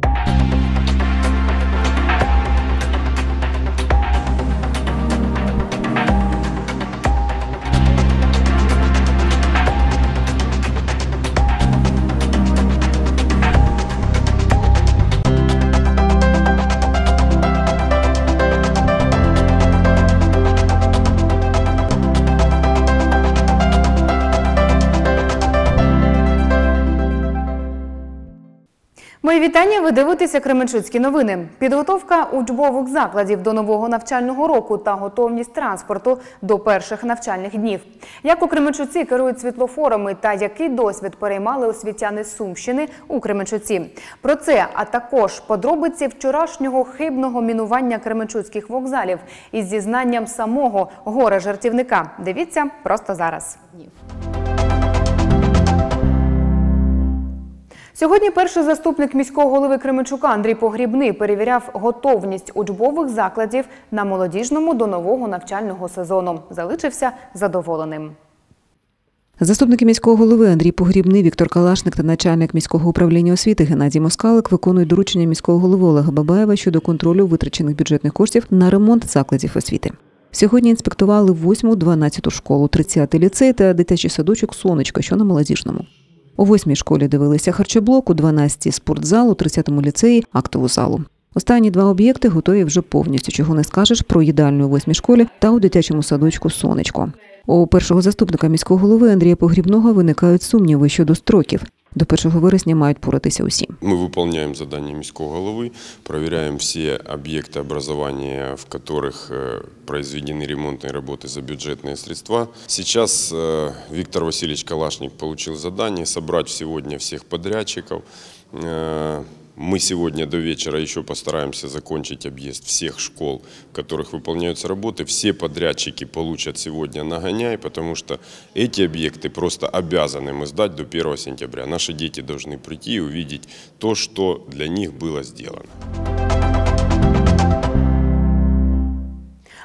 you Мої вітання. Ви дивитеся Кременчуцькі новини. Підготовка учбових закладів до нового навчального року та готовність транспорту до перших навчальних днів. Як у Кременчуці керують світлофорами та який досвід переймали освітяни Сумщини у Кременчуці. Про це, а також подробиці вчорашнього хибного мінування кременчуцьких вокзалів із зізнанням самого горе жартівника. Дивіться просто зараз. Сьогодні перший заступник міського голови Кременчука Андрій Погрібний перевіряв готовність учбових закладів на молодіжному до нового навчального сезону. Залишився задоволеним. Заступники міського голови Андрій Погрібний, Віктор Калашник та начальник міського управління освіти Геннадій Москалик виконують доручення міського голови Олега Бабаєва щодо контролю витрачених бюджетних коштів на ремонт закладів освіти. Сьогодні інспектували 8-12 школу, 30-й ліцей та дитячий садочок Сонечко, що на молодіжному. У восьмій школі дивилися харчоблок, у 12-й спортзал, у 30-му ліцеї актову залу. Останні два об'єкти готові вже повністю, чого не скажеш про їдальню у восьмій школі та у дитячому садочку Сонечко. У першого заступника міського голови Андрія Погрібного виникають сумніви щодо строків. До 1 вересня мають поратися усі. Мы выполняем задания міського головы, проверяем все объекты образования, в которых э, произведены ремонтные работы за бюджетные средства. Сейчас э, Виктор Васильевич Калашник получил задание собрать сегодня всех подрядчиков. Э, Мы сегодня до вечера еще постараемся закончить объезд всех школ, в которых выполняются работы. Все подрядчики получат сегодня нагоняй, потому что эти объекты просто обязаны мы сдать до 1 сентября. Наши дети должны прийти и увидеть то, что для них было сделано.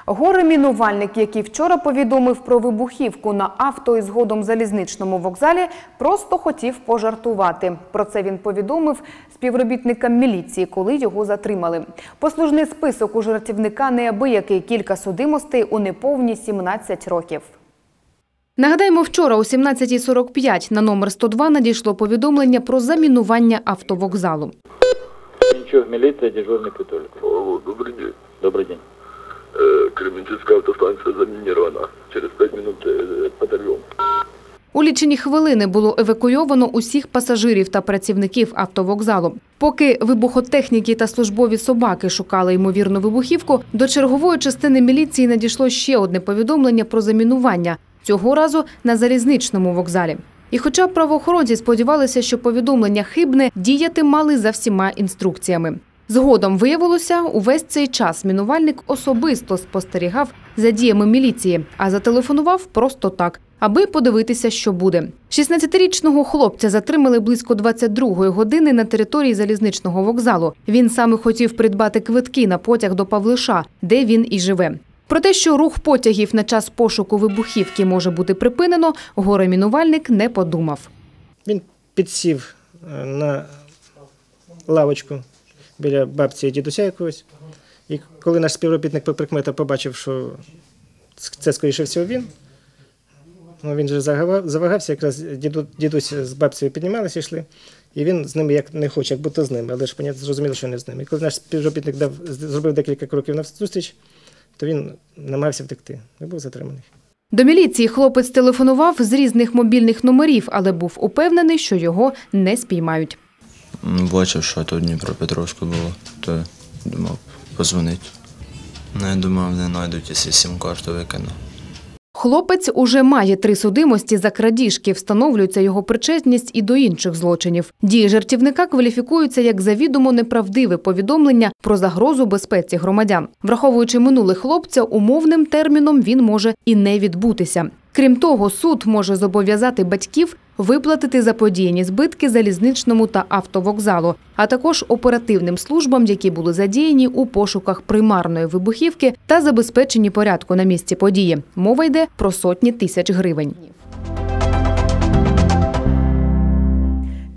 Горе-мінувальник, який вчора повідомив про вибухівку на авто і згодом залізничному вокзалі, просто хотів пожартувати. Про це він повідомив співробітникам міліції, коли його затримали. Послужний список у жартівника неабиякий кілька судимостей у неповні 17 років. Нагадаємо, вчора о 17.45 на номер 102 надійшло повідомлення про замінування автовокзалу. Ничего, милиция, дежурный Петулик. Алло, добрый день. Добрый день. Лічені хвилини було евакуйовано усіх пасажирів та працівників автовокзалу. Поки вибухотехніки та службові собаки шукали ймовірну вибухівку, до чергової частини міліції надійшло ще одне повідомлення про замінування цього разу на залізничному вокзалі. І хоча правоохоронці сподівалися, що повідомлення хибне, діяти мали за всіма інструкціями. Згодом виявилося, увесь цей час мінувальник особисто спостерігав за діями міліції, а зателефонував просто так, аби подивитися, що буде. 16-річного хлопця затримали близько 22-ї години на території залізничного вокзалу. Він саме хотів придбати квитки на потяг до Павлиша, де він і живе. Про те, що рух потягів на час пошуку вибухівки може бути припинено, горе-мінувальник не подумав. Він підсів е, на лавочку біля бабці і дідуся якогось. І коли наш співробітник по побачив, що це, скоріше всього, він, ну, він же завагався, якраз діду, дідусь з бабцею піднімалися, йшли, і він з ними як не хоче, як будто з ними, але ж понятно, зрозуміло, що не з ними. І коли наш співробітник дав, зробив декілька кроків навзустріч, то він намагався втекти і був затриманий. До міліції хлопець телефонував з різних мобільних номерів, але був упевнений, що його не спіймають. Бачив, що тут Дніпропетровську було, то думав позвонити. Ну, я думав, не знайдуть, якщо сім-карту викину. Хлопець уже має три судимості за крадіжки. Встановлюється його причетність і до інших злочинів. Дії жартівника кваліфікуються як завідомо неправдиве повідомлення про загрозу безпеці громадян. Враховуючи минуле хлопця, умовним терміном він може і не відбутися. Крім того, суд може зобов'язати батьків виплатити заподіяні збитки залізничному та автовокзалу, а також оперативним службам, які були задіяні у пошуках примарної вибухівки та забезпеченні порядку на місці події. Мова йде про сотні тисяч гривень.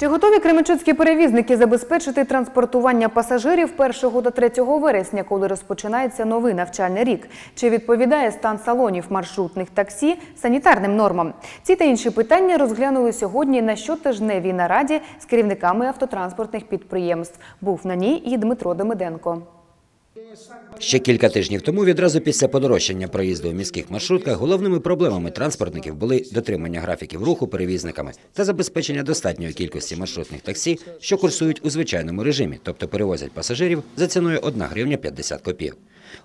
Чи готові кременчуцькі перевізники забезпечити транспортування пасажирів 1 до 3 вересня, коли розпочинається новий навчальний рік? Чи відповідає стан салонів маршрутних таксі санітарним нормам? Ці та інші питання розглянули сьогодні на щотижневій нараді з керівниками автотранспортних підприємств. Був на ній і Дмитро Демиденко. Ще кілька тижнів тому, відразу після подорожчання проїзду у міських маршрутках, головними проблемами транспортників були дотримання графіків руху перевізниками та забезпечення достатньої кількості маршрутних таксі, що курсують у звичайному режимі, тобто перевозять пасажирів за ціною 1 гривня 50 копійок.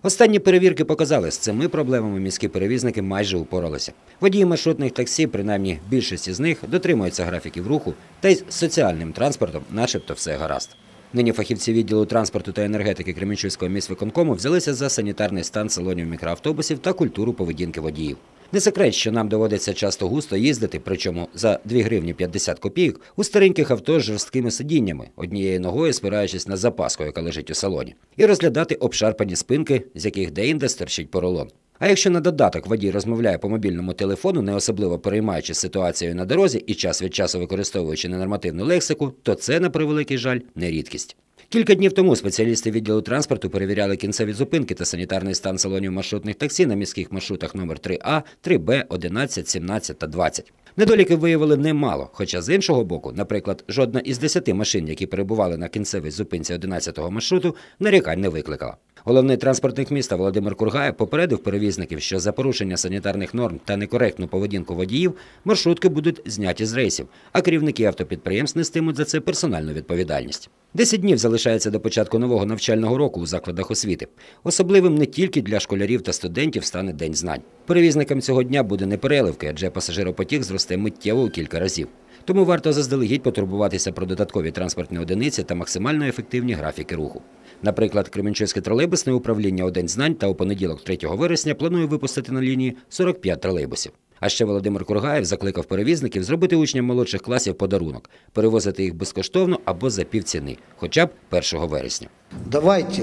Останні перевірки показали, з цими проблемами міські перевізники майже упоралися. Водії маршрутних таксі, принаймні більшість з них, дотримуються графіків руху, та й з соціальним транспортом, начебто, все гаразд. Нині фахівці відділу транспорту та енергетики Кременчуцького міськвиконкому взялися за санітарний стан салонів мікроавтобусів та культуру поведінки водіїв. Не секрет, що нам доводиться часто густо їздити, причому за 2 гривні 50 копійок у стареньких авто з жорсткими сидіннями, однією ногою спираючись на запаску, яка лежить у салоні, і розглядати обшарпані спинки, з яких деінде стерчить поролон. А якщо на додаток водій розмовляє по мобільному телефону, не особливо переймаючись ситуацією на дорозі і час від часу використовуючи ненормативну лексику, то це, на превеликий жаль, не рідкість. Кілька днів тому спеціалісти відділу транспорту перевіряли кінцеві зупинки та санітарний стан салонів маршрутних таксі на міських маршрутах номер 3А, 3Б, 11, 17 та 20. Недоліки виявили немало, хоча з іншого боку, наприклад, жодна із 10 машин, які перебували на кінцевій зупинці 11-го маршруту, нарікань не викликала. Головний транспортник міста Володимир Кургаєв попередив перевізників, що за порушення санітарних норм та некоректну поведінку водіїв маршрутки будуть зняті з рейсів, а керівники автопідприємств нестимуть за це персональну відповідальність. Десять днів залишається до початку нового навчального року у закладах освіти. Особливим не тільки для школярів та студентів стане День знань. Перевізникам цього дня буде не переливки, адже пасажиропотік зросте миттєво у кілька разів. Тому варто заздалегідь потурбуватися про додаткові транспортні одиниці та максимально ефективні графіки руху. Наприклад, Кременчуцьке тролейбусне управління у День знань та у понеділок 3 вересня планує випустити на лінії 45 тролейбусів. А ще Володимир Кургаєв закликав перевізників зробити учням молодших класів подарунок, перевозити їх безкоштовно або за півціни, хоча б 1 вересня. Давайте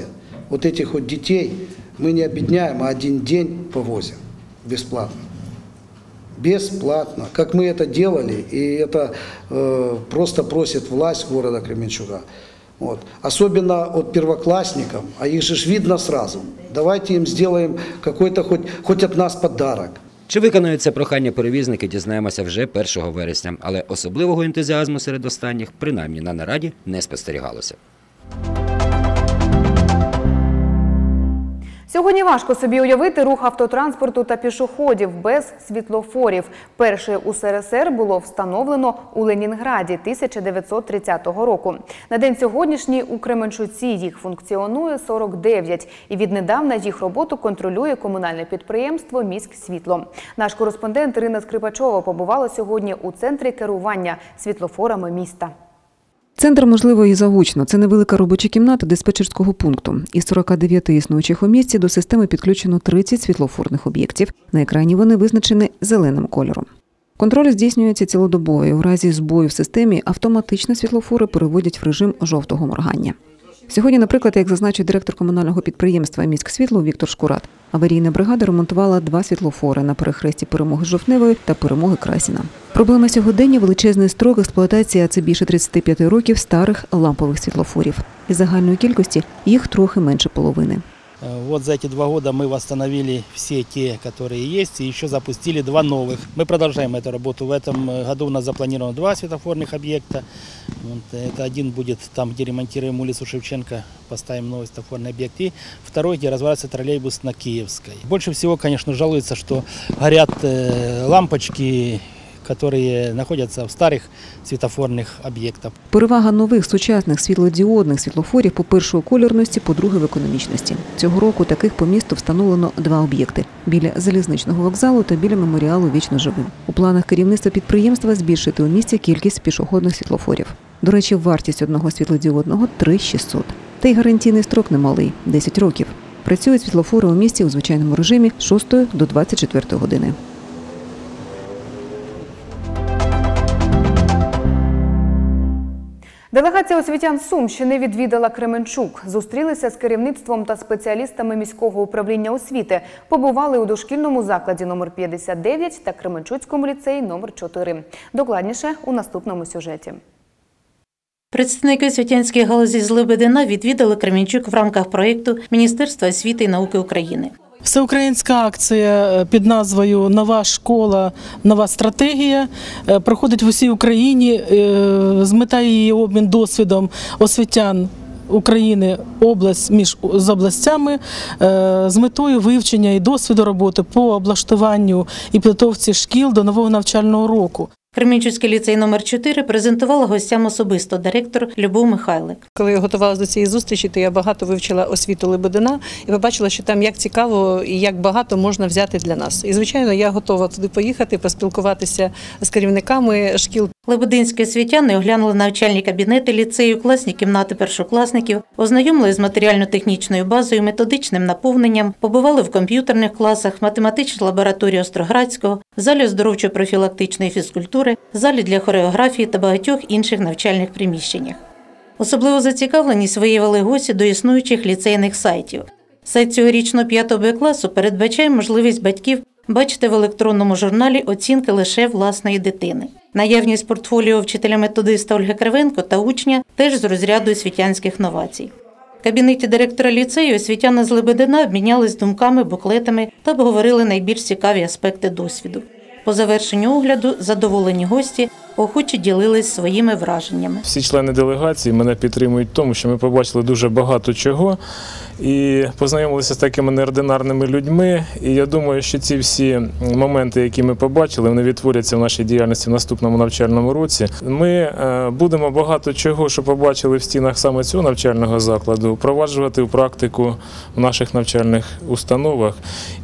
вот этих вот детей мы не объединяем, а один день повозим бесплатно. Бесплатно, как мы это делали, и это э, просто просит власть города Кременчуга. Вот. Особенно от первоклассникам, а их же ж видно сразу. Давайте им сделаем какой-то хоть, хоть от нас подарок. Чи виконають це прохання перевізники, дізнаємося вже 1 вересня, але особливого ентузіазму серед останніх, принаймні на нараді, не спостерігалося. Сьогодні важко собі уявити рух автотранспорту та пішоходів без світлофорів. Перше у СРСР було встановлено у Ленінграді 1930 року. На день сьогоднішній у Кременчуці їх функціонує 49, і віднедавна їх роботу контролює комунальне підприємство «Міськсвітло». Наш кореспондент Ірина Скрипачова побувала сьогодні у центрі керування світлофорами міста. Центр, можливо, і загучно. Це невелика робоча кімната диспетчерського пункту. Із 49 існуючих у місті до системи підключено 30 світлофорних об'єктів. На екрані вони визначені зеленим кольором. Контроль здійснюється цілодобово. У разі збою в системі автоматично світлофори переводять в режим жовтого моргання. Сьогодні, наприклад, як зазначив директор комунального підприємства «Міськсвітло» Віктор Шкурат, аварійна бригада ремонтувала два світлофори на перехресті перемоги Жовтневої та перемоги Красіна. Проблема сьогодення величезний строк експлуатації, а це більше 35 років старих лампових світлофорів. Із загальної кількості їх трохи менше половини. Э, Вот за эти два года мы восстановили все те, которые есть, и еще запустили два новых. Мы продолжаем эту работу. В этом э, году у нас запланировано два светофорных объекта. Вот, это один будет там, где ремонтируем улицу Шевченко, поставим новый светофорный объект. И второй, где развивается троллейбус на Киевской. Больше всего, конечно, жалуются, что горят э, лампочки, которые находятся в старых светофорных объектах. Перевага нових сучасних світлодіодних світлофорів, по-перше, у кольорності, по-друге, в економічності. Цього року таких по місту встановлено два об'єкти біля залізничного вокзалу та біля меморіалу Вічно живим. У планах керівництва підприємства збільшити у місті кількість пішохідних світлофорів. До речі, вартість одного світлодіодного 3600. Та й гарантійний строк немалий 10 років. Працюють світлофори у місті у звичайному режимі з 6 до 24 години. Делегація освітян Сумщини відвідала Кременчук. Зустрілися з керівництвом та спеціалістами міського управління освіти. Побували у дошкільному закладі номер 59 та Кременчуцькому ліцеї номер 4. Докладніше у наступному сюжеті. Представники освітянської галузі з Лебедина відвідали Кременчук в рамках проєкту Міністерства освіти і науки України. Всеукраїнська акція е, під назвою Нова школа, нова стратегія е, проходить в усій Україні. Е, З мета її обмін досвідом освітян. України область між з областями з метою вивчення і досвіду роботи по облаштуванню і підготовці шкіл до нового навчального року. Кременчуцький ліцей номер 4 презентувала гостям особисто директор Любов Михайлик. Коли я готувалася до цієї зустрічі, то я багато вивчила освіту Лебедина і побачила, що там як цікаво і як багато можна взяти для нас. І звичайно, я готова туди поїхати, поспілкуватися з керівниками шкіл. Лебединські освітяни оглянули навчальні кабінети ліцею, класні кімнати першокласників, ознайомили з матеріально-технічною базою, методичним наповненням, побували в комп'ютерних класах, математичній лабораторії Остроградського, залі оздоровчо-профілактичної фізкультури, залі для хореографії та багатьох інших навчальних приміщеннях. Особливо зацікавленість виявили гості до існуючих ліцейних сайтів. Сайт цьогорічного 5 Б класу передбачає можливість батьків бачити в електронному журналі оцінки лише власної дитини. Наявність портфоліо вчителя-методиста Ольги Кривенко та учня теж з розряду освітянських новацій. В кабінеті директора ліцею освітяни з Лебедина обмінялись думками, буклетами та обговорили найбільш цікаві аспекти досвіду. По завершенню огляду задоволені гості охоче ділились своїми враженнями. Всі члени делегації мене підтримують в тому, що ми побачили дуже багато чого і познайомилися з такими неординарними людьми. І я думаю, що ці всі моменти, які ми побачили, вони відтворяться в нашій діяльності в наступному навчальному році. Ми е, будемо багато чого, що побачили в стінах саме цього навчального закладу, впроваджувати в практику в наших навчальних установах.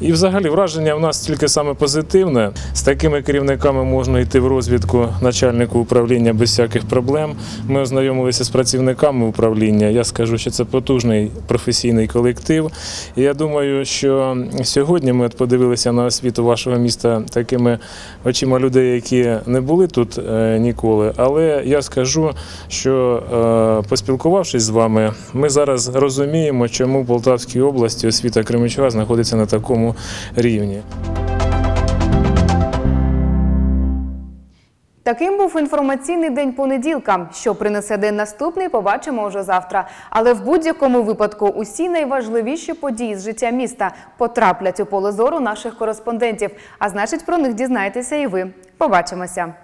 І взагалі враження в нас тільки саме позитивне. З такими керівниками можна йти в розвідку начальнику управління без всяких проблем. Ми ознайомилися з працівниками управління. Я скажу, що це потужний професійний колектив. І я думаю, що сьогодні ми от подивилися на освіту вашого міста такими очима людей, які не були тут е, ніколи. Але я скажу, що е, поспілкувавшись з вами, ми зараз розуміємо, чому в Полтавській області освіта Кременчуга знаходиться на такому рівні. Таким був інформаційний день понеділка. Що принесе день наступний, побачимо вже завтра. Але в будь-якому випадку усі найважливіші події з життя міста потраплять у поле зору наших кореспондентів. А значить, про них дізнаєтеся і ви. Побачимося.